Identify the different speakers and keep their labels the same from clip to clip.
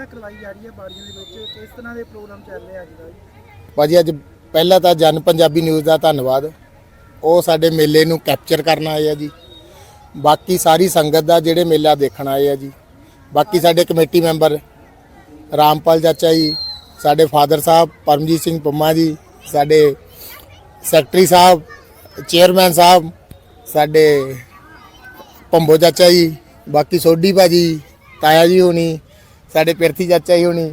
Speaker 1: ਕ੍ਰਿਸ਼ਨ ਕਰਵਾਈ ਜਾ ਰਹੀ ਹੈ ਬਾੜੀਆਂ ਦੇ ਵਿੱਚ, ਕਿਸ ਤਰ੍ਹਾਂ ਦੇ ਪ੍ਰੋਗਰਾਮ ਚੱਲ ਰਹੇ ਅੱਜ ਦਾ ਜੀ?
Speaker 2: ਭਾਜੀ, ਅੱਜ ਪਹਿਲਾਂ ਤਾਂ ਜਨ ਪੰਜਾਬੀ ਨਿਊਜ਼ ਦਾ ਧੰਨਵਾਦ। ਉਹ ਸਾਡੇ ਮੇਲੇ ਨੂੰ ਕੈਪਚਰ ਕਰਨ ਆਏ ਆ ਜੀ। ਬਾਕੀ ਸਾਰੀ ਸੰਗਤ ਦਾ ਜਿਹੜੇ ਮੇਲਾ ਦੇਖਣ ਆਏ ਆ ਜੀ। ਬਾਕੀ ਸਾਡੇ ਕਮੇਟੀ ਮੈਂਬਰ ਰਾਮਪਾਲ ਚਾਚਾ ਜੀ, ਸਾਡੇ ਫਾਦਰ ਸਾਹਿਬ ਪਰਮਜੀਤ ਸਿੰਘ ਪੰਮਾ ਜੀ, ਸਾਡੇ ਸੈਕਟਰੀ ਸਾਹਿਬ, ਚੇਅਰਮੈਨ ਸਾਹਿਬ, ਸਾਡੇ ਪੰਬੋ ਚਾਚਾ ਜੀ, ਬਾਕੀ ਸੋਢੀ ਭਾਜੀ, ਤਾਇਆ ਜੀ ਹੋਣੀ ਸਾਡੇ ਪਿਰਥੀ ਚਾਚਾ ਜੀ ਹੋਣੀ,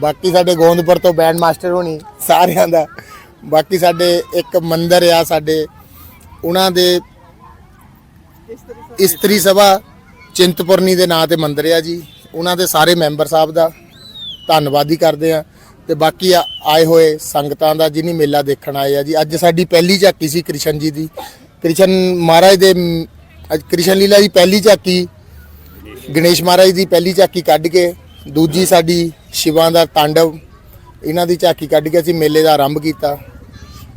Speaker 2: ਬਾਕੀ ਸਾਡੇ ਗੋਂਦਪੁਰ ਤੋਂ ਬੈਂਡ ਮਾਸਟਰ ਹੋਣੀ, ਸਾਰਿਆਂ ਦਾ। ਬਾਕੀ ਸਾਡੇ ਇੱਕ ਮੰਦਰ ਆ ਸਾਡੇ, ਉਹਨਾਂ ਦੇ ਇਸਤਰੀ ਸਭਾ, ਚਿੰਤਪੁਰਨੀ ਦੇ ਨਾਂ ਤੇ ਮੰਦਰ ਆ ਜੀ। ਉਹਨਾਂ ਦੇ ਸਾਰੇ ਮੈਂਬਰ ਸਾਹਿਬ ਦਾ ਧੰਨਵਾਦੀ ਕਰਦੇ ਆ। ਤੇ ਬਾਕੀ ਆਏ ਹੋਏ ਸੰਗਤਾਂ ਦਾ ਜਿਨੀ ਮੇਲਾ ਦੇਖਣ ਆਏ ਆ ਜੀ। ਅੱਜ ਸਾਡੀ ਪਹਿਲੀ ਝਾਕੀ ਸੀ ਕ੍ਰਿਸ਼ਨ ਜੀ ਦੀ। ਕ੍ਰਿਸ਼ਨ ਮਹਾਰਾਜ ਦੇ, ਅੱਜ ਕ੍ਰਿਸ਼ਨ ਲੀਲਾ ਦੀ ਪਹਿਲੀ ਝਾਕੀ ਗਣੇਸ਼ ਮਹਾਰਾਜ ਦੀ ਪਹਿਲੀ ਝਾਕੀ ਕੱਢ ਕੇ, ਦੂਜੀ ਸਾਡੀ ਸ਼ਿਵਾਂ ਦਾ ਤਾਂਡਵ, ਇਹਨਾਂ ਦੀ ਝਾਕੀ ਕੱਢ ਕੇ ਅਸੀਂ ਮੇਲੇ ਦਾ ਆਰੰਭ ਕੀਤਾ।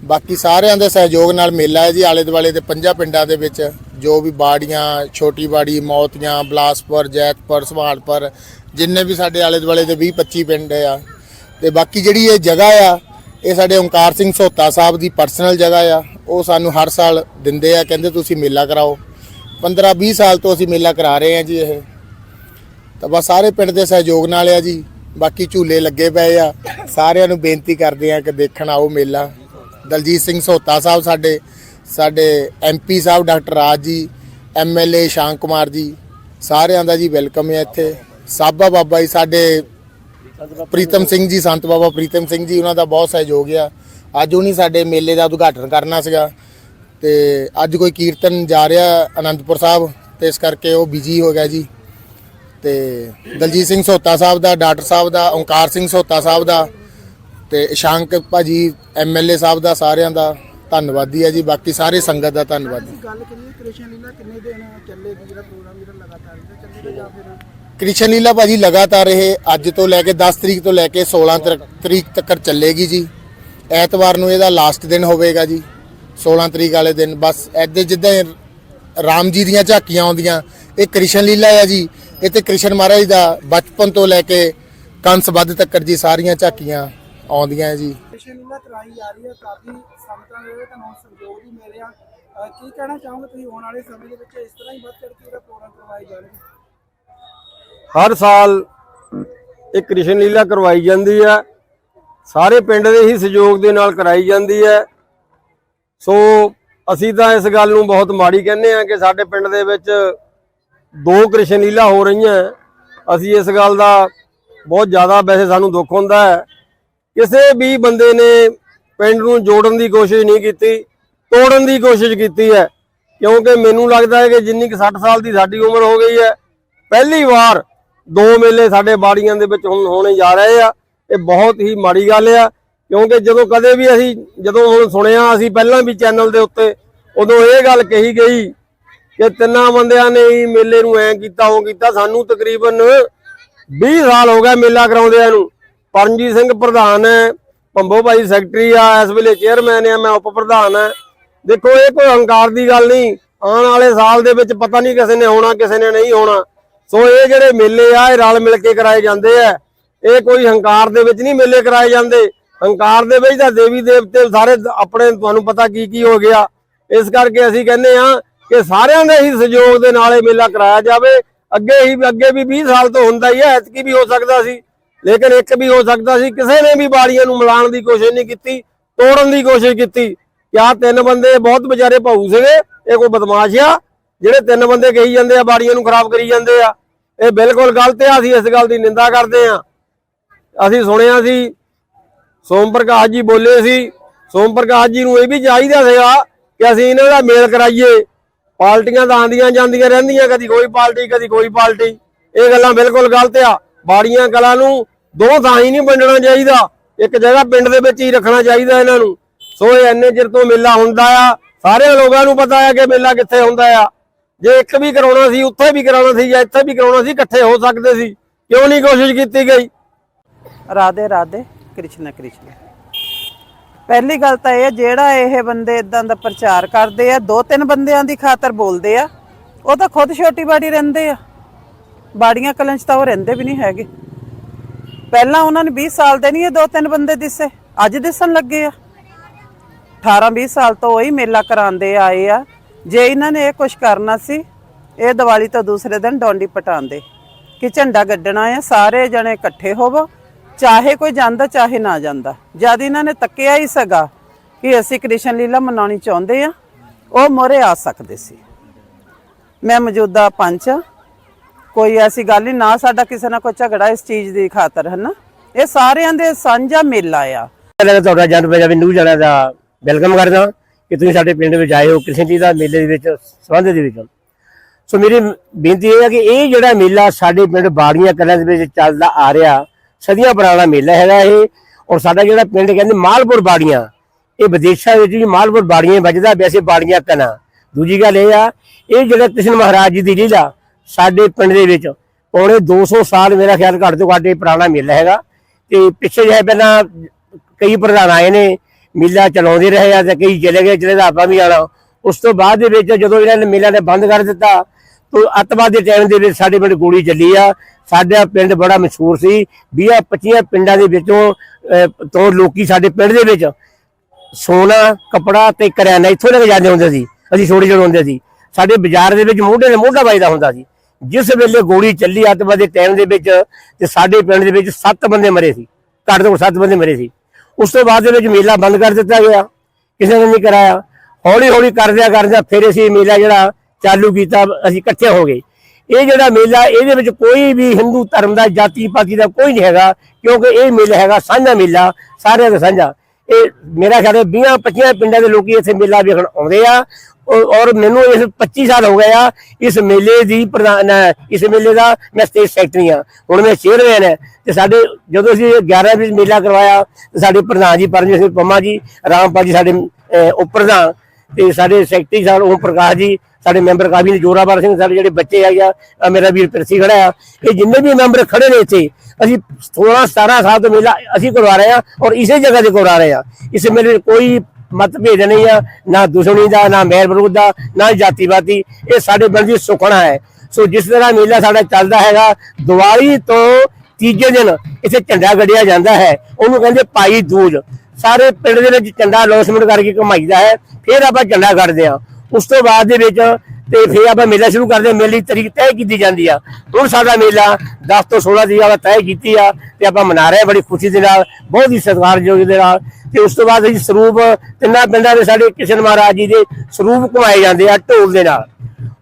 Speaker 2: ਬਾਕੀ ਸਾਰਿਆਂ ਦੇ ਸਹਿਯੋਗ ਨਾਲ ਮੇਲਾ ਹੈ ਜੀ ਆਲੇ ਦੁਆਲੇ ਦੇ ਪੰਜਾਂ ਪਿੰਡਾਂ ਦੇ ਵਿੱਚ, ਜੋ ਵੀ ਬਾੜੀਆਂ, ਛੋਟੀ ਬਾੜੀ, ਮੌਤੀਆਂ, ਬਲਾਸਪੁਰ, ਜੈਤਪੁਰ ਸੁਹਾਨਪੁਰ ਜਿੰਨੇ ਵੀ ਸਾਡੇ ਆਲੇ ਦੁਆਲੇ ਦੇ 20 25 ਪਿੰਡ ਆ। ਤੇ ਬਾਕੀ ਜਿਹੜੀ ਇਹ ਜਗ੍ਹਾ ਆ, ਇਹ ਸਾਡੇ ਓਂਕਾਰ ਸਿੰਘ ਸੋਤਾ ਸਾਹਿਬ ਦੀ ਪਰਸਨਲ ਜਗ੍ਹਾ ਆ। ਉਹ ਸਾਨੂੰ ਹਰ ਸਾਲ ਦਿੰਦੇ ਆ, ਕਹਿੰਦੇ ਤੁਸੀਂ ਮੇਲਾ ਕਰਾਓ। 15 20 ਸਾਲ ਤੋਂ ਅਸੀਂ ਮੇਲਾ ਕਰਾ ਰਹੇ ਆ ਜੀ ਇਹ। ਤਾਂ ਬਸ ਸਾਰੇ ਪਿੰਡ ਦੇ ਸਹਿਯੋਗ ਨਾਲ ਆ ਜੀ। ਬਾਕੀ ਝੂਲੇ ਲੱਗੇ ਪਏ ਆ। ਸਾਰਿਆਂ ਨੂੰ ਬੇਨਤੀ ਕਰਦੇ ਆ ਕਿ ਦੇਖਣ ਆਓ ਮੇਲਾ। ਦਲਜੀਤ ਸਿੰਘ ਸੋਤਾ ਸਾਹਿਬ ਸਾਡੇ ਸਾਡੇ ਐਮਪੀ ਸਾਹਿਬ ਡਾਕਟਰ ਰਾਜ ਜੀ ਐਮਐਲਏ ਸ਼ਾਂਕ ਕੁਮਾਰ ਜੀ, ਸਾਰਿਆਂ ਦਾ ਜੀ ਵੈਲਕਮ ਹੈ ਇੱਥੇ। ਸਾਬਾ ਬਾਬਾ ਜੀ, ਸਾਡੇ ਪ੍ਰੀਤਮ ਸਿੰਘ ਜੀ, ਸੰਤ ਬਾਬਾ ਪ੍ਰੀਤਮ ਸਿੰਘ ਜੀ, ਉਹਨਾਂ ਦਾ ਬਹੁਤ ਸਹਿਯੋਗ ਆ। ਅੱਜ ਉਹਨੀ ਸਾਡੇ ਮੇਲੇ ਦਾ ਉਦਘਾਟਨ ਕਰਨਾ ਸੀਗਾ। ਤੇ ਅੱਜ ਕੋਈ ਕੀਰਤਨ ਜਾ ਰਿਹਾ ਅਨੰਦਪੁਰ ਸਾਹਿਬ, ਤੇ ਇਸ ਕਰਕੇ ਉਹ ਬਿਜ਼ੀ ਹੋ ਗਿਆ ਜੀ। ਤੇ ਦਲਜੀਤ ਸਿੰਘ ਸੋਤਾ ਸਾਹਿਬ ਦਾ ਡਾਕਟਰ ਸਾਹਿਬ ਦਾ ਓਂਕਾਰ ਸਿੰਘ ਸੋਤਾ ਸਾਹਿਬ ਦਾ ਤੇ ਇਸ਼ਾਂਕ ਭਾਜੀ ਐਮਐਲਏ ਸਾਹਿਬ ਦਾ ਸਾਰਿਆਂ ਦਾ ਧੰਨਵਾਦੀ ਹੈ ਜੀ। ਬਾਕੀ ਸਾਰੇ ਸੰਗਤ ਦਾ ਧੰਨਵਾਦੀ।
Speaker 1: ਗੱਲ ਕਰੀਏ ਕ੍ਰਿਸ਼ਨ ਲੀਲਾ ਕਿੰਨੇ ਦਿਨ ਚੱਲੇਗੀ ਜਿਹੜਾ ਪ੍ਰੋਗਰਾਮ ਜਿਹੜਾ ਲਗਾਤਾਰ ਚੱਲੇਗਾ ਜਾਂ ਫਿਰ
Speaker 2: ਕ੍ਰਿਸ਼ਨ ਲੀਲਾ ਭਾਜੀ ਲਗਾਤਾਰ ਇਹ ਅੱਜ ਤੋਂ ਲੈ ਕੇ 10 ਤਰੀਕ ਤੋਂ ਲੈ ਕੇ 16 ਤਰ- ਤਰੀਕ ਤੱਕ ਚੱਲੇਗੀ ਜੀ। ਐਤਵਾਰ ਨੂੰ ਇਹਦਾ ਲਾਸਟ ਦਿਨ ਹੋਵੇਗਾ ਜੀ 16 ਤਰੀਕ ਵਾਲੇ ਦਿਨ। ਬਸ ਐਦੇ ਜਿੱਦਾਂ ਰਾਮ ਜੀ ਦੀਆਂ ਝਾਕੀਆਂ ਆਉਂਦੀਆਂ ਇਹ ਕ੍ਰਿਸ਼ਨ ਲੀਲਾ ਹੈ ਜੀ। ਇਹ ਤੇ ਕ੍ਰਿਸ਼ਨ ਮਹਾਰਾਜ ਦਾ ਬਚਪਨ ਤੋਂ ਲੈ ਕੇ ਕੰਸ ਵੱਧ ਤੱਕ ਜੀ ਸਾਰੀਆਂ ਝਾਕੀਆਂ ਆਉਂਦੀਆਂ ਜੀ।
Speaker 1: ਕ੍ਰਿਸ਼ਨ ਲੀਲਾ ਕਰਾਈ ਜਾ ਰਹੀ ਹੈ ਕਾਫੀ ਸੰਗਤਾਂ ਦੇ ਤੁਹਾਨੂੰ ਸਹਿਯੋਗ ਵੀ ਮਿਲ ਰਿਹਾ। ਅਹ ਕੀ ਕਹਿਣਾ ਚਾਹੋਗੇ ਤੁਸੀਂ ਆਉਣ ਵਾਲੇ ਸਮੇਂ ਦੇ ਵਿੱਚ ਇਸ ਤਰ੍ਹਾਂ ਹੀ ਵੱਧ ਚੜ੍ਹ ਕੇ ਜਿਹੜਾ ਪ੍ਰੋਗਰਾਮ ਕਰਵਾਏ ਜਾਣਗੇ?
Speaker 3: ਹਰ ਸਾਲ ਇਹ ਕ੍ਰਿਸ਼ਨ ਲੀਲਾ ਕਰਵਾਈ ਜਾਂਦੀ ਹੈ। ਸਾਰੇ ਪਿੰਡ ਦੇ ਹੀ ਸਹਿਯੋਗ ਦੇ ਨਾਲ ਕਰਾਈ ਜਾਂਦੀ ਹੈ। ਸੋ ਅਸੀਂ ਤਾਂ ਇਸ ਗੱਲ ਨੂੰ ਬਹੁਤ ਮਾੜੀ ਕਹਿੰਦੇ ਆ ਕਿ ਸਾਡੇ ਪਿੰਡ ਦੇ ਵਿੱਚ ਦੋ ਕ੍ਰਿਸ਼ਨ ਲੀਲਾ ਹੋ ਰਹੀਆਂ ਅਸੀਂ ਇਸ ਗੱਲ ਦਾ ਬਹੁਤ ਜ਼ਿਆਦਾ ਵੈਸੇ ਸਾਨੂੰ ਦੁੱਖ ਹੁੰਦਾ ਹੈ। ਕਿਸੇ ਵੀ ਬੰਦੇ ਨੇ ਪਿੰਡ ਨੂੰ ਜੋੜਨ ਦੀ ਕੋਸ਼ਿਸ਼ ਨਹੀਂ ਕੀਤੀ, ਤੋੜਨ ਦੀ ਕੋਸ਼ਿਸ਼ ਕੀਤੀ ਹੈ। ਕਿਉਂਕਿ ਮੈਨੂੰ ਲੱਗਦਾ ਹੈ ਕਿ ਜਿੰਨੀ ਕਿ 60 ਸਾਲ ਦੀ ਸਾਡੀ ਉਮਰ ਹੋ ਗਈ ਹੈ, ਪਹਿਲੀ ਵਾਰ ਦੋ ਮੇਲੇ ਸਾਡੇ ਬਾੜੀਆਂ ਦੇ ਵਿੱਚ ਹੁਣ ਹੋਣੇ ਜਾ ਰਹੇ ਆ। ਇਹ ਬਹੁਤ ਹੀ ਮਾੜੀ ਗੱਲ ਆ, ਕਿਉਂਕਿ ਜਦੋਂ ਕਦੇ ਵੀ ਅਸੀਂ, ਜਦੋਂ ਹੁਣ ਸੁਣਿਆ ਅਸੀਂ ਪਹਿਲਾਂ ਵੀ ਚੈਨਲ ਦੇ ਉੱਤੇ, ਉਦੋਂ ਇਹ ਗੱਲ ਕਹੀ ਗਈ ਕਿ ਤਿੰਨਾਂ ਬੰਦਿਆਂ ਨੇ ਹੀ ਮੇਲੇ ਨੂੰ ਐ ਕੀਤਾ, ਉਹ ਕੀਤਾ। ਸਾਨੂੰ ਤਕਰੀਬਨ 20 ਸਾਲ ਹੋ ਗਏ ਮੇਲਾ ਕਰਾਉਂਦਿਆਂ ਨੂੰ। ਪਰਮਜੀਤ ਸਿੰਘ ਪ੍ਰਧਾਨ ਹੈ, ਭੰਬੋ ਭਾਈ ਸੈਕਟਰੀ ਆ, ਇਸ ਵੇਲੇ ਚੇਅਰਮੈਨ ਆ, ਮੈਂ ਉਪ ਪ੍ਰਧਾਨ ਆ ਦੇਖੋ, ਇਹ ਕੋਈ ਹੰਕਾਰ ਦੀ ਗੱਲ ਨਹੀਂ। ਆਉਣ ਵਾਲੇ ਸਾਲ ਦੇ ਵਿੱਚ ਪਤਾ ਨਹੀਂ ਕਿਸੇ ਨੇ ਹੋਣਾ, ਕਿਸੇ ਨੇ ਨਹੀਂ ਹੋਣਾ। ਸੋ ਇਹ ਜਿਹੜੇ ਮੇਲੇ ਆ, ਇਹ ਰਲ ਮਿਲ ਕੇ ਕਰਾਏ ਜਾਂਦੇ ਆ। ਇਹ ਕੋਈ ਹੰਕਾਰ ਦੇ ਵਿੱਚ ਨਹੀਂ ਮੇਲੇ ਕਰਾਏ ਜਾਂਦੇ। ਹੰਕਾਰ ਦੇ ਵਿੱਚ ਤਾਂ ਦੇਵੀ ਦੇਵਤੇ ਸਾਰੇ ਆਪਣੇ, ਤੁਹਾਨੂੰ ਪਤਾ ਕੀ ਕੀ ਹੋ ਗਿਆ। ਇਸ ਕਰਕੇ ਅਸੀਂ ਕਹਿੰਦੇ ਆ ਕਿ ਸਾਰਿਆਂ ਦੇ ਹੀ ਸਹਿਯੋਗ ਦੇ ਨਾਲ ਇਹ ਮੇਲਾ ਕਰਾਇਆ ਜਾਵੇ। ਅੱਗੇ ਹੀ, ਅੱਗੇ ਵੀ 20 ਸਾਲ ਤੋਂ ਹੁੰਦਾ ਹੀ ਹੈ, ਐਤਕੀ ਵੀ ਹੋ ਸਕਦਾ ਸੀ। ਲੇਕਿਨ ਇੱਕ ਵੀ ਹੋ ਸਕਦਾ ਸੀ, ਕਿਸੇ ਨੇ ਵੀ ਬਾੜੀਆਂ ਨੂੰ ਮਿਲਾਉਣ ਦੀ ਕੋਸ਼ਿਸ਼ ਨਹੀਂ ਕੀਤੀ, ਤੋੜਨ ਦੀ ਕੋਸ਼ਿਸ਼ ਕੀਤੀ। ਕਿਆ ਤਿੰਨ ਬੰਦੇ ਬਹੁਤ ਵਿਚਾਰੇ ਭਾਊ ਸੀਗੇ, ਇਹ ਕੋਈ ਬਦਮਾਸ਼ ਆ, ਜਿਹੜੇ ਤਿੰਨ ਬੰਦੇ ਕਹੀ ਜਾਂਦੇ ਆ ਬਾੜੀਆਂ ਨੂੰ ਖਰਾਬ ਕਰੀ ਜਾਂਦੇ ਆ। ਇਹ ਬਿਲਕੁਲ ਗਲਤ ਆ, ਅਸੀਂ ਇਸ ਗੱਲ ਦੀ ਨਿੰਦਾ ਕਰਦੇ ਆ। ਅਸੀਂ ਸੁਣਿਆ ਸੀ, ਸੋਮ ਪ੍ਰਕਾਸ਼ ਜੀ ਬੋਲੇ ਸੀ। ਸੋਮ ਪ੍ਰਕਾਸ਼ ਜੀ ਨੂੰ ਇਹ ਵੀ ਚਾਹੀਦਾ ਸੀਗਾ ਕਿ ਅਸੀਂ ਇਹਨਾਂ ਦਾ ਮੇਲ ਕਰਾਈਏ। ਪਾਰਟੀਆਂ ਤਾਂ ਆਂਦੀਆਂ ਜਾਂਦੀਆਂ ਰਹਿੰਦੀਆਂ, ਕਦੀ ਕੋਈ ਪਾਰਟੀ, ਕਦੀ ਕੋਈ ਪਾਰਟੀ। ਇਹ ਗੱਲਾਂ ਬਿਲਕੁਲ ਗਲਤ ਆ। ਬਾੜੀਆਂ ਕਲਾ ਨੂੰ ਦੋ ਥਾਂ ਹੀ ਨਹੀਂ ਵੰਡਣਾ ਚਾਹੀਦਾ। ਇੱਕ ਜਗ੍ਹਾ ਪਿੰਡ ਦੇ ਵਿੱਚ ਹੀ ਰੱਖਣਾ ਚਾਹੀਦਾ ਇਹਨਾਂ ਨੂੰ। ਸੋ ਇਹ ਇੰਨੇ ਚਿਰ ਤੋਂ ਮੇਲਾ ਹੁੰਦਾ ਆ। ਸਾਰੇ ਲੋਕਾਂ ਨੂੰ ਪਤਾ ਆ ਕਿ ਮੇਲਾ ਕਿੱਥੇ ਹੁੰਦਾ ਆ। ਜੇ ਇੱਕ ਵੀ ਕਰਾਉਣਾ ਸੀ, ਉੱਥੇ ਵੀ ਕਰਾਉਣਾ ਸੀ ਜਾਂ ਇੱਥੇ ਵੀ ਕਰਾਉਣਾ ਸੀ, ਇਕੱਠੇ ਹੋ ਸਕਦੇ ਸੀ। ਕਿਉਂ ਨਹੀਂ ਕੋਸ਼ਿਸ਼ ਕੀਤੀ ਗਈ?
Speaker 4: ਰਾਧੇ ਰਾਧੇ, ਕ੍ਰਿਸ਼ਨ ਕ੍ਰਿਸ਼ਨ। ਪਹਿਲੀ ਗੱਲ ਤਾਂ ਇਹ ਹੈ, ਜਿਹੜਾ ਇਹ ਬੰਦੇ ਇਦਾਂ ਦਾ ਪ੍ਰਚਾਰ ਕਰਦੇ ਆ ਦੋ ਤਿੰਨ ਬੰਦਿਆਂ ਦੀ ਖਾਤਰ ਬੋਲਦੇ ਆ ਉਹ ਤਾਂ ਖੁਦ ਛੋਟੀ ਬਾੜੀ ਰਹਿੰਦੇ ਆ। ਬਾੜੀਆਂ ਕਲਾਂ 'ਚ ਤਾਂ ਉਹ ਰਹਿੰਦੇ ਵੀ ਨਹੀਂ ਹੈਗੇ। ਪਹਿਲਾਂ ਉਹਨਾਂ ਨੇ 20 ਸਾਲ ਦੇ ਨਹੀਂ ਇਹ ਦੋ ਤਿੰਨ ਬੰਦੇ ਦਿਸੇ ਅੱਜ ਦਿਸਣ ਲੱਗੇ ਆ। 18 20 ਸਾਲ ਤੋਂ ਉਹੀ ਮੇਲਾ ਕਰਾਉਂਦੇ ਆਏ ਆ। ਜੇ ਇਹਨਾਂ ਨੇ ਇਹ ਕੁਝ ਕਰਨਾ ਸੀ ਇਹ ਦੀਵਾਲੀ ਤੋਂ ਦੂਸਰੇ ਦਿਨ ਡੋਂਡੀ ਪਟਾਉਂਦੇ। ਕਿ ਝੰਡਾ ਗੱਡਣਾ ਆ ਸਾਰੇ ਜਣੇ ਇਕੱਠੇ ਹੋਵੋ ਚਾਹੇ ਕੋਈ ਜਾਂਦਾ, ਚਾਹੇ ਨਾ ਜਾਂਦਾ। ਜਦ ਇਹਨਾਂ ਨੇ ਤੱਕਿਆ ਹੀ ਸਗਾ ਕਿ ਅਸੀਂ ਕ੍ਰਿਸ਼ਨ ਲੀਲਾ ਮਨਾਉਣੀ ਚਾਹੁੰਦੇ ਆ ਉਹ ਮੋਰੇ ਆ ਸਕਦੇ ਸੀ। ਮੈਂ ਮੌਜੂਦਾ ਪੰਚ ਕੋਈ ਐਸੀ ਗੱਲ ਨਹੀਂ, ਨਾ ਸਾਡਾ ਕਿਸੇ ਨਾਲ ਕੋਈ ਝਗੜਾ ਇਸ ਚੀਜ਼ ਦੀ ਖਾਤਰ ਹੈ ਇਹ ਸਾਰਿਆਂ ਦੇ ਸਾਂਝਾ ਮੇਲਾ ਆ।
Speaker 5: ਪਹਿਲਾਂ ਤੁਹਾਡਾ ਜਨ ਪੰਜਾਬੀ ਨਿਊਜ਼ ਵਾਲਿਆਂ ਦਾ ਵੈਲਕਮ ਕਰਦਾ ਕਿ ਤੁਸੀਂ ਸਾਡੇ ਪਿੰਡ ਵਿੱਚ ਆਏ ਹੋ ਕ੍ਰਿਸ਼ਨ ਜੀ ਦਾ ਮੇਲੇ ਦੇ ਵਿੱਚ, ਸੰਬੰਧ ਦੇ ਵਿੱਚ। ਸੋ ਮੇਰੀ ਬੇਨਤੀ ਇਹ ਹੈ ਕਿ ਇਹ ਜਿਹੜਾ ਮੇਲਾ ਸਾਡੇ ਪਿੰਡ ਬਾੜੀਆਂ ਕਲਾਂ ਦੇ ਵਿੱਚ ਚੱਲਦਾ ਆ ਰਿਹਾ ਸਦੀਆਂ ਪੁਰਾਣਾ ਮੇਲਾ ਹੈਗਾ ਇਹ। ਔਰ ਸਾਡਾ ਜਿਹੜਾ ਪਿੰਡ ਕਹਿੰਦੇ ਮਾਲਪੁਰ ਬਾੜੀਆਂ, ਇਹ ਵਿਦੇਸ਼ਾਂ ਵਿੱਚ ਵੀ ਮਾਲਪੁਰ ਬਾੜੀਆਂ ਵੱਜਦਾ ਵੈਸੇ ਬਾੜੀਆਂ ਕਲਾਂ ਦੂਜੀ ਗੱਲ ਇਹ ਆ, ਇਹ ਜਿਹੜਾ ਕ੍ਰਿਸ਼ਨ ਮਹਾਰਾਜ ਜੀ ਦੀ ਲੀਲਾ ਸਾਡੇ ਪਿੰਡ ਦੇ ਵਿੱਚ ਪੌਣੇ 200 ਸਾਲ ਮੇਰਾ ਖਿਆਲ ਘੱਟ ਤੋਂ ਘੱਟ ਇਹ ਪੁਰਾਣਾ ਮੇਲਾ ਹੈਗਾ। ਤੇ ਪਿੱਛੇ ਜਿਹੇ ਪਹਿਲਾਂ ਕਈ ਪ੍ਰਧਾਨ ਆਏ ਨੇ, ਮੇਲਾ ਚਲਾਉਂਦੇ ਰਹੇ ਆ ਤੇ ਕਈ ਚਲੇ ਗਏ ਚਲੇ ਤਾਂ ਆਪਾਂ ਵੀ ਆਣਾ ਉਸ ਤੋਂ ਬਾਅਦ ਦੇ ਵਿੱਚ ਜਦੋਂ ਇਹਨਾਂ ਨੇ ਮੇਲਾ ਨੇ ਬੰਦ ਕਰ ਦਿੱਤਾ, ਤੋਂ ਅੱਤਵਾਦ ਦੇ ਟਾਈਮ ਦੇ ਵਿੱਚ ਸਾਡੇ ਪਿੰਡ ਗੋਲੀ ਚੱਲੀ ਆ। ਸਾਡਾ ਪਿੰਡ ਬੜਾ ਮਸ਼ਹੂਰ ਸੀ। 20 25 ਪਿੰਡਾਂ ਦੇ ਵਿੱਚੋਂ ਤੋਂ ਲੋਕੀ ਸਾਡੇ ਪਿੰਡ ਦੇ ਵਿੱਚ ਸੋਨਾ, ਕਪੜਾ ਤੇ ਕਰਿਆਨਾ ਇੱਥੋਂ ਲੈ ਕੇ ਜਾਂਦੇ ਹੁੰਦੇ ਸੀ। ਅਸੀਂ ਛੋਟੇ ਜਿਹੇ ਹੁੰਦੇ ਸੀ। ਸਾਡੇ ਬਾਜ਼ਾਰ ਦੇ ਵਿੱਚ ਮੋਢੇ ਨਾਲ ਮੋਢਾ ਵੱਜਦਾ ਹੁੰਦਾ ਸੀ। ਜਿਸ ਵੇਲੇ ਗੋਲੀ ਚੱਲੀ ਅੱਤਵਾਦ ਦੇ ਟਾਈਮ ਦੇ ਵਿੱਚ ਤੇ ਸਾਡੇ ਪਿੰਡ ਦੇ ਵਿੱਚ 7 ਬੰਦੇ ਮਰੇ ਸੀ। ਘੱਟ ਤੋਂ ਘੱਟ 7 ਬੰਦੇ ਮਰੇ ਸੀ। ਉਸ ਤੋਂ ਬਾਅਦ ਦੇ ਵਿੱਚ ਮੇਲਾ ਬੰਦ ਕਰ ਦਿੱਤਾ ਗਿਆ। ਕਿਸੇ ਨੇ ਨਹੀਂ ਕਰਾਇਆ। ਹੌਲੀ ਹੌਲੀ ਕਰਦਿਆਂ ਕਰਦਿਆਂ ਫਿਰ ਅਸੀਂ ਮੇਲਾ ਜਿਹੜਾ ਚਾਲੂ ਕੀਤਾ, ਅਸੀਂ ਇਕੱਠੇ ਹੋ ਗਏ। ਇਹ ਜਿਹੜਾ ਮੇਲਾ ਇਹਦੇ ਵਿੱਚ ਕੋਈ ਵੀ ਹਿੰਦੂ ਧਰਮ ਦਾ ਜਾਤੀ ਪਾਤੀ ਦਾ ਕੋਈ ਨਹੀਂ ਹੈਗਾ ਕਿਉਂਕਿ ਇਹ ਮੇਲਾ ਹੈਗਾ ਸਾਂਝਾ ਮੇਲਾ ਸਾਰਿਆਂ ਦਾ ਸਾਂਝਾ। ਇਹ ਮੇਰਾ ਖਿਆਲ ਹੈ 20 25 ਪਿੰਡਾਂ ਦੇ ਲੋਕੀ ਇੱਥੇ ਮੇਲਾ ਵੇਖਣ ਆਉਂਦੇ ਆ। ਔਰ ਔਰ ਮੈਨੂੰ ਇਸ 25 ਸਾਲ ਹੋ ਗਏ ਆ ਇਸ ਮੇਲੇ ਦੀ ਪ੍ਰਧਾਨ ਇਸ ਮੇਲੇ ਦਾ ਮੈਂ ਸਟੇਟ ਸੈਕਟਰੀ ਆ ਹੁਣ ਮੈਂ ਚੇਅਰਮੈਨ ਹੈ ਤੇ ਸਾਡੇ ਜਦੋਂ ਅਸੀਂ 11 ਵਿੱਚ ਮੇਲਾ ਕਰਵਾਇਆ ਤੇ ਸਾਡੇ ਪ੍ਰਧਾਨ ਜੀ ਪਰਮਜੀਤ ਸਿੰਘ ਪੰਮਾ ਜੀ ਰਾਮਪਾਲ ਜੀ ਸਾਡੇ ਅਹ, ਉਪ ਪ੍ਰਧਾਨ ਤੇ ਸਾਡੇ ਸੈਕਟਰੀ ਸਾਹਿਬ ਓਮ ਪ੍ਰਕਾਸ਼ ਜੀ, ਸਾਡੇ ਮੈਂਬਰ ਕਾਬੀਨੇ ਜੋਰਾਵਰ ਸਿੰਘ ਸਾਡੇ ਜਿਹੜੇ ਬੱਚੇ ਆ ਗਿਆ ਮੇਰਾ ਵੀਰ ਪਿਰਸੀ ਖੜਾ ਆ, ਇਹ ਜਿੰਨੇ ਵੀ ਮੈਂਬਰ ਖੜੇ ਨੇ ਇੱਥੇ, ਅਸੀਂ 16 17 ਸਾਲ ਤੋਂ ਮੇਲਾ ਅਸੀਂ ਕਰਵਾ ਰਹੇ ਆ ਔਰ ਇਸੇ ਜਗ੍ਹਾ ਤੇ ਕਰਵਾ ਰਹੇ ਆ। ਇਸ ਮੇਲੇ ਕੋਈ ਮਤਭੇਦ ਨਹੀਂ ਆ, ਨਾ ਦੁਸ਼ਮਣੀ ਦਾ, ਨਾ ਮੈਰ ਵਿਰੋਧ ਦਾ, ਨਾ ਜਾਤੀਵਾਦੀ, ਇਹ ਸਾਡੇ ਪਿੰਡ ਸੁਖਣਾ ਹੈ। ਸੋ ਜਿਸ ਤਰ੍ਹਾਂ ਮੇਲਾ ਸਾਡਾ ਚੱਲਦਾ ਹੈਗਾ, ਦੀਵਾਲੀ ਤੋਂ ਤੀਜੇ ਦਿਨ ਇੱਥੇ ਝੰਡਾ ਗੱਡਿਆ ਜਾਂਦਾ ਹੈ। ਉਹਨੂੰ ਕਹਿੰਦੇ ਭਾਈ ਦੂਜ। ਸਾਰੇ ਪਿੰਡ ਦੇ ਵਿੱਚ ਝੰਡਾ ਲੌਸਮੈਂਟ ਕਰਕੇ ਘਮਾਈਦਾ ਹੈ, ਫਿਰ ਆਪਾਂ ਝੰਡਾ ਕੱਢਦੇ ਆ ਉਸ ਤੋਂ ਬਾਅਦ ਦੇ ਵਿੱਚ ਤੇ ਫਿਰ ਆਪਾਂ ਮੇਲਾ ਸ਼ੁਰੂ ਕਰਦੇ ਹਾਂ, ਮੇਲੇ ਦੀ ਤਰੀਕ ਤੈਅ ਕੀਤੀ ਜਾਂਦੀ ਆ। ਹੁਣ ਸਾਡਾ ਮੇਲਾ 10 ਤੋਂ 16 ਦੀ ਆਪਾਂ ਤੈਅ ਕੀਤੀ ਆ ਤੇ ਆਪਾਂ ਮਨਾ ਰਹੇ ਹਾਂ ਬੜੀ ਖੁਸ਼ੀ ਦੇ ਨਾਲ, ਬਹੁਤ ਹੀ ਸਤਿਕਾਰਯੋਗ ਦੇ ਨਾਲ। ਤੇ ਉਸ ਤੋਂ ਬਾਅਦ ਅਸੀਂ ਸਰੂਪ ਤਿੰਨਾਂ ਪਿੰਡਾਂ ਦੇ ਸਾਡੇ ਕਿਸ਼ਨ ਮਹਾਰਾਜ ਜੀ ਦੇ ਸਰੂਪ ਘੁਮਾਏ ਜਾਂਦੇ ਆ ਢੋਲ ਦੇ ਨਾਲ।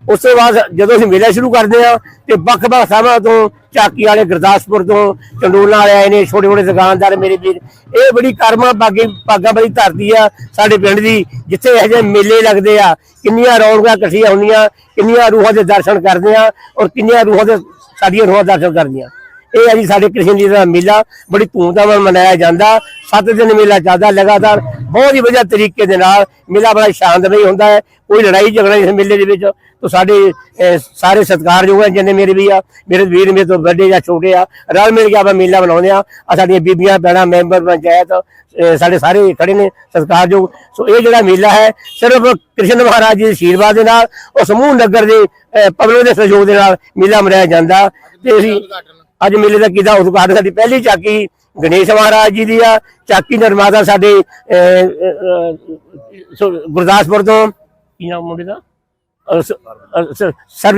Speaker 5: ਉਸ ਤੋਂ ਬਾਅਦ ਜਦੋਂ ਅਸੀਂ ਮੇਲਾ ਸ਼ੁਰੂ ਕਰਦੇ ਆ ਤੇ ਵੱਖ-ਵੱਖ ਥਾਵਾਂ ਤੋਂ ਚਾਕੀ ਵਾਲੇ ਗੁਰਦਾਸਪੁਰ ਤੋਂ ਚੰਡੋਲਾ ਵਾਲੇ ਆਏ ਨੇ, ਛੋਟੇ ਛੋਟੇ ਦੁਕਾਨਦਾਰ ਮੇਰੇ ਵੀਰ। ਇਹ ਬੜੀ ਕਰਮਾ ਬਾਗੀ ਭਾਗਾ ਬੜੀ ਧਰਤੀ ਆ ਸਾਡੇ ਪਿੰਡ ਦੀ, ਜਿੱਥੇ ਇਹੋ ਜਿਹੇ ਮੇਲੇ ਲੱਗਦੇ ਆ। ਕਿੰਨੀਆਂ ਰੌਣਕਾਂ ਇਕੱਠੀਆਂ ਹੁੰਦੀਆਂ, ਕਿੰਨੀਆਂ ਰੂਹਾਂ ਦੇ ਦਰਸ਼ਨ ਕਰਦੇ ਆ ਔਰ ਕਿੰਨੀਆਂ ਰੂਹਾਂ ਦੇ ਸਾਡੀਆਂ ਰੂਹਾਂ ਦਰਸ਼ਨ ਕਰਦੀਆਂ। ਇਹ ਹੈ ਜੀ ਸਾਡੇ ਕ੍ਰਿਸ਼ਨ ਜੀ ਦਾ ਮੇਲਾ, ਬੜੀ ਧੂਮਧਾਮ ਨਾਲ ਮਨਾਇਆ ਜਾਂਦਾ। ਸੱਤ ਦਿਨ ਮੇਲਾ ਚੱਲਦਾ ਲਗਾਤਾਰ, ਬਹੁਤ ਹੀ ਵਧੀਆ ਤਰੀਕੇ ਦੇ ਨਾਲ ਮੇਲਾ ਬੜਾ ਸ਼ਾਂਤਮਈ ਹੁੰਦਾ ਹੈ। ਕੋਈ ਲੜਾਈ ਝਗੜਾ ਇਸ ਮੇਲੇ ਦੇ ਵਿੱਚ। ਤਾਂ ਸਾਡੇ ਸਾਰੇ ਸਤਿਕਾਰਯੋਗ ਹੈ, ਜਿੰਨੇ ਮੇਰੇ ਵੀ ਆ, ਮੇਰੇ ਵੀਰ ਮੇਰੇ ਤੋਂ ਵੱਡੇ ਜਾਂ ਛੋਟੇ ਆ, ਰਲ ਮਿਲ ਕੇ ਆਪਾਂ ਮੇਲਾ ਬਣਾਉਂਦੇ ਆ ਆ ਸਾਡੀਆਂ ਬੀਬੀਆਂ, ਭੈਣਾਂ, ਮੈਂਬਰ, ਪੰਚਾਇਤ ਸਾਡੇ ਸਾਰੇ ਖੜੇ ਨੇ, ਸਤਿਕਾਰਯੋਗ। ਸੋ ਇਹ ਜਿਹੜਾ ਮੇਲਾ ਹੈ, ਸਿਰਫ ਕ੍ਰਿਸ਼ਨ ਮਹਾਰਾਜ ਜੀ ਦੇ ਆਸ਼ੀਰਵਾਦ ਦੇ ਨਾਲ, ਉਹ ਸਮੂਹ ਨਗਰ ਦੇ ਪਬਲਿਕ ਦੇ ਸਹਿਯੋਗ ਦੇ ਨਾਲ ਮੇਲਾ ਮਨਾਇਆ ਜਾਂਦਾ। ਤੇ ਅਸੀਂ ਅੱਜ ਮੇਲੇ ਦਾ ਕਿਦਾ ਉਦਘਾਟਨ? ਸਾਡੀ ਪਹਿਲੀ ਚਾਕੀ ਗਣੇਸ਼ ਮਹਾਰਾਜ ਜੀ ਦੀ ਆ। ਚਾਕੀ ਨਿਰਮਾਤਾ ਸਾਡੇ ਗੁਰਦਾਸਪੁਰ ਤੋਂ। ਕੀ ਨਾਮ ਮੁੰਡੇ ਦਾ? ਅਹ,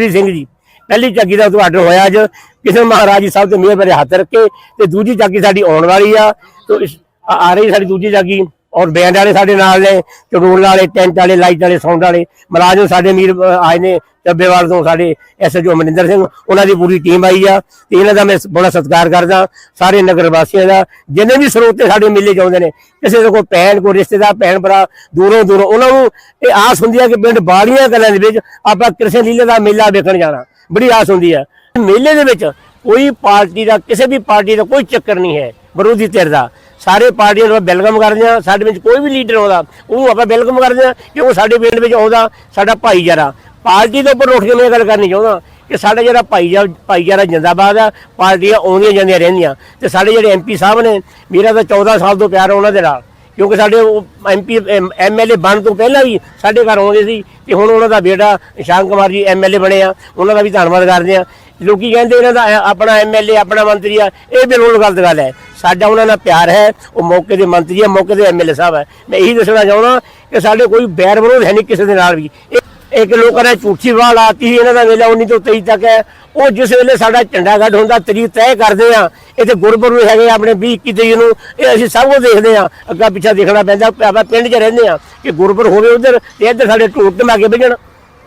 Speaker 5: ਸਿੰਘ ਜੀ। ਪਹਿਲੀ ਚਾਕੀ ਦਾ ਉਦਘਾਟਨ ਹੋਇਆ ਅੱਜ। ਕਿਸੇ ਮਹਾਰਾਜ ਜੀ ਸਾਹਿਬ ਤੇ ਮੇਰ ਬਰੇ ਹੱਥ ਰੱਖੇ ਤੇ ਦੂਜੀ ਚਾਕੀ ਸਾਡੀ ਆਉਣ ਵਾਲੀ ਆ। ਤੇ ਆ ਰਹੀ ਸਾਡੀ ਦੂਜੀ ਚਾਕੀ ਔਰ ਬੈਂਡ ਵਾਲੇ ਸਾਡੇ ਨਾਲ ਨੇ ਚੜੂਲ ਵਾਲੇ ਟੈਂਟ ਵਾਲੇ ਲਾਈਟ ਵਾਲੇ ਸਾਊਂਡ ਵਾਲੇ। ਮਲਾਜਮ ਸਾਡੇ ਮੀਰ ਆਏ ਨੇ। ਚੱਬੇਵਾਲ ਤੋਂ ਸਾਡੇ ਐਸਐਚਓ ਮਨਿੰਦਰ ਸਿੰਘ, ਉਹਨਾਂ ਦੀ ਪੂਰੀ ਟੀਮ ਆਈ ਆ ਤੇ ਇਹਨਾਂ ਦਾ ਮੈਂ ਬੜਾ ਸਤਿਕਾਰ ਕਰਦਾ, ਸਾਰੇ ਨਗਰ ਵਾਸੀਆਂ ਦਾ, ਜਿੰਨੇ ਵੀ ਸਰੋਤੇ ਸਾਡੇ ਮੇਲੇ 'ਚ ਆਉਂਦੇ ਨੇ, ਕਿਸੇ ਦੇ ਕੋਈ ਭੈਣ, ਕੋਈ ਰਿਸ਼ਤੇਦਾਰ, ਭੈਣ, ਭਰਾ, ਦੂਰੋਂ ਦੂਰੋਂ, ਉਹਨਾਂ ਨੂੰ ਇਹ ਆਸ ਹੁੰਦੀ ਆ ਕਿ ਪਿੰਡ ਬਾੜੀਆਂ ਕਲਾਂ ਦੇ ਵਿੱਚ ਆਪਾਂ ਕ੍ਰਿਸ਼ਨ ਲੀਲੇ ਦਾ ਮੇਲਾ ਵੇਖਣ ਜਾਣਾ, ਬੜੀ ਆਸ ਹੁੰਦੀ ਆ। ਮੇਲੇ ਦੇ ਵਿੱਚ ਕੋਈ ਪਾਰਟੀ ਦਾ, ਕਿਸੇ ਵੀ ਪਾਰਟੀ ਦਾ ਕੋਈ ਚੱਕਰ ਨਹੀਂ ਹੈ, ਵਿਰੋਧੀ ਧਿਰ ਦਾ। ਸਾਰੇ ਪਾਰਟੀਆਂ ਨੂੰ ਵੈਲਕਮ ਕਰਦੇ ਆ ਸਾਡੇ ਵਿੱਚ ਕੋਈ ਵੀ ਲੀਡਰ ਆਉਂਦਾ, ਉਹਨੂੰ ਆਪਾਂ ਵੈਲਕਮ ਕਰਦੇ ਆ ਕਿ ਉਹ ਸਾਡੇ ਪਿੰਡ ਵਿੱਚ ਆਉਂਦਾ, ਸਾਡਾ ਭਾਈਚਾਰਾ। ਪਾਰਟੀ ਦੇ ਉੱਪਰ ਉੱਠ ਕੇ ਮੈਂ ਇਹ ਗੱਲ ਕਰਨੀ ਚਾਹੁੰਦਾ ਕਿ ਸਾਡਾ ਜਿਹੜਾ ਭਾਈਚਾਰਾ ਭਾਈਚਾਰਾ ਜਿੰਦਾਬਾਦ ਆ, ਪਾਰਟੀਆਂ ਆਉਂਦੀਆਂ ਜਾਂਦੀਆਂ ਰਹਿੰਦੀਆਂ ਤੇ ਸਾਡੇ ਜਿਹੜੇ ਐਮਪੀ ਸਾਹਿਬ ਨੇ, ਮੇਰਾ ਤਾਂ 14 ਸਾਲ ਤੋਂ ਪਿਆਰ ਆ ਉਹਨਾਂ ਦੇ ਨਾਲ, ਕਿਉਂਕਿ ਸਾਡੇ ਉਹ ਐਮਪੀ ਐਮਐਲਏ ਬਣ ਤੋਂ ਪਹਿਲਾਂ ਵੀ ਸਾਡੇ ਘਰ ਆਉਂਦੇ ਸੀ ਤੇ ਹੁਣ ਉਹਨਾਂ ਦਾ ਬੇਟਾ ਸ਼ਾਮ ਕੁਮਾਰ ਜੀ ਐਮਐਲਏ ਬਣੇ ਆ, ਉਹਨਾਂ ਦਾ ਵੀ ਧੰਨਵਾਦ ਕਰਦੇ ਆ। ਲੋਕੀ ਕਹਿੰਦੇ ਇਹਨਾਂ ਦਾ, ਇਹ ਆਪਣਾ ਐਮਐਲਏ ਆਪਣਾ ਮੰਤਰੀ ਆ, ਇਹ ਬਿਲਕੁਲ ਗਲਤ ਗੱਲ ਹੈ। ਸਾਡਾ ਉਹਨਾਂ ਨਾਲ ਪਿਆਰ ਹੈ, ਉਹ ਮੌਕੇ ਦੇ ਮੰਤਰੀ ਆ, ਮੌਕੇ ਦੇ ਐਮਐਲਏ ਸਾਹਿਬ ਹੈ ਮੈਂ ਇਹੀ ਦੱਸਣਾ ਚਾਹੁੰਦਾ ਕਿ ਸਾਡੇ ਕੋਈ ਬੈਰ ਵਿਰੋਧ ਹੈ ਨਹੀਂ ਕਿਸੇ ਦੇ ਨਾਲ ਵੀ। ਇਹ- ਇੱਕ ਲੋਕਾਂ ਨੇ ਝੂਠੀ ਵਾਹ ਲਾਤੀ ਸੀ ਇਹਨਾਂ ਦਾ ਵੇਲਾ 19 ਤੋਂ 23 ਤੱਕ ਹੈ। ਉਹ ਜਿਸ ਵੇਲੇ ਸਾਡਾ ਝੰਡਾ ਗੱਡ ਹੁੰਦਾ, ਤਰੀਕ ਤੈਅ ਕਰਦੇ ਆ ਇੱਥੇ ਗੁਰਪੁਰਬ ਹੈਗੇ ਆਪਣੇ 20 21 ਤਰੀਕ ਨੂੰ, ਇਹ ਅਸੀਂ ਸਭ ਕੁਝ ਦੇਖਦੇ ਆ ਅੱਗਾ ਪਿੱਛਾ ਦੇਖਣਾ ਪੈਂਦਾ, ਆਪਾਂ ਪਿੰਡ 'ਚ ਰਹਿੰਦੇ ਆ ਕਿ ਗੁਰਪੁਰਬ ਹੋਵੇ ਉਧਰ ਤੇ ਇੱਧਰ ਸਾਡੇ ਢੋਲ ਧਮਾਕੇ ਵੱਜਣ।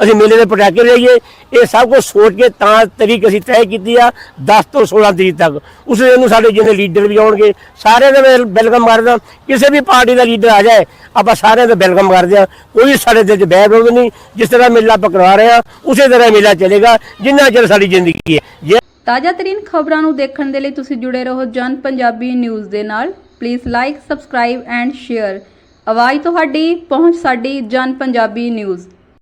Speaker 5: ਅਸੀਂ ਮੇਲੇ ਦੇ ਪਟਾਕੇ ਲਈਏ। ਇਹ ਸਭ ਕੁਝ ਸੋਚ ਕੇ ਤਾਂ ਤਰੀਕ ਅਸੀਂ ਤੈਅ ਕੀਤੀ ਆ 10 ਤੋਂ 16 ਤਰੀਕ ਤੱਕ। ਉਸ ਦਿਨ ਨੂੰ ਸਾਡੇ ਜਿਹਨੇ ਲੀਡਰ ਵੀ ਆਉਣਗੇ, ਸਾਰਿਆਂ ਦਾ ਮੈਂ ਵੈਲਕਮ ਕਰਦਾ ਕਿਸੇ ਵੀ ਪਾਰਟੀ ਦਾ ਲੀਡਰ ਆ ਜਾਏ, ਆਪਾਂ ਸਾਰਿਆਂ ਦਾ ਵੈਲਕਮ ਕਰਦੇ ਆ। ਕੋਈ ਸਾਡੇ ਦਿਲ 'ਚ ਬੈਰ ਵਿਰੋਧ ਨਹੀਂ। ਜਿਸ ਤਰ੍ਹਾਂ ਮੇਲਾ ਆਪਾਂ ਕਰਵਾ ਉਸੇ ਤਰ੍ਹਾਂ ਮੇਲਾ ਚੱਲੇਗਾ, ਜਿੰਨਾ ਚਿਰ ਸਾਡੀ ਜ਼ਿੰਦਗੀ ਹੈ। ਜੇ
Speaker 6: ਤਾਜ਼ਾ ਤਰੀਨ ਖਬਰਾਂ ਨੂੰ ਦੇਖਣ ਦੇ ਲਈ ਤੁਸੀਂ ਜੁੜੇ ਰਹੋ ਜਨ ਪੰਜਾਬੀ ਨਿਊਜ਼ ਦੇ ਨਾਲ। Please like subscribe and share ਆਵਾਜ਼ ਤੁਹਾਡੀ, ਪਹੁੰਚ ਸਾਡੀ ਜਨ ਪੰਜਾਬੀ ਨਿਊਜ਼।